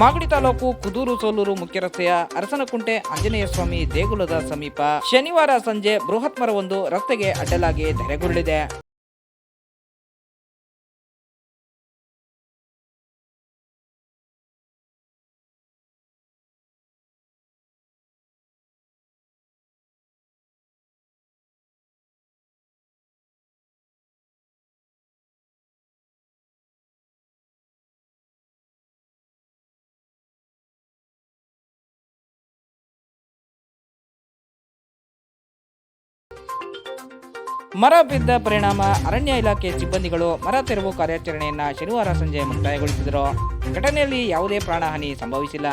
ಮಾಗಡಿ ತಾಲೂಕು ಕುದೂರು ಸೋಲೂರು ಮುಖ್ಯ ರಸ್ತೆಯ ಅರಸನಕುಂಟೆ ಆಂಜನೇಯ ಸ್ವಾಮಿ ದೇಗುಲದ ಸಮೀಪ ಶನಿವಾರ ಸಂಜೆ ಬೃಹತ್ ಮರವೊಂದು ರಸ್ತೆಗೆ ಅಡ್ಡಲಾಗಿ ಧರೆಗುರುಳಿದೆ. ಮರ ಬಿದ್ದ ಪರಿಣಾಮ, ಅರಣ್ಯ ಇಲಾಖೆ ಸಿಬ್ಬಂದಿಗಳು ಮರ ತೆರವು ಕಾರ್ಯಾಚರಣೆಯನ್ನು ಶನಿವಾರ ಸಂಜೆ ಮುಕ್ತಾಯಗೊಳಿಸಿದರು. ಘಟನೆಯಲ್ಲಿ ಯಾವುದೇ ಪ್ರಾಣಹಾನಿ ಸಂಭವಿಸಿಲ್ಲ.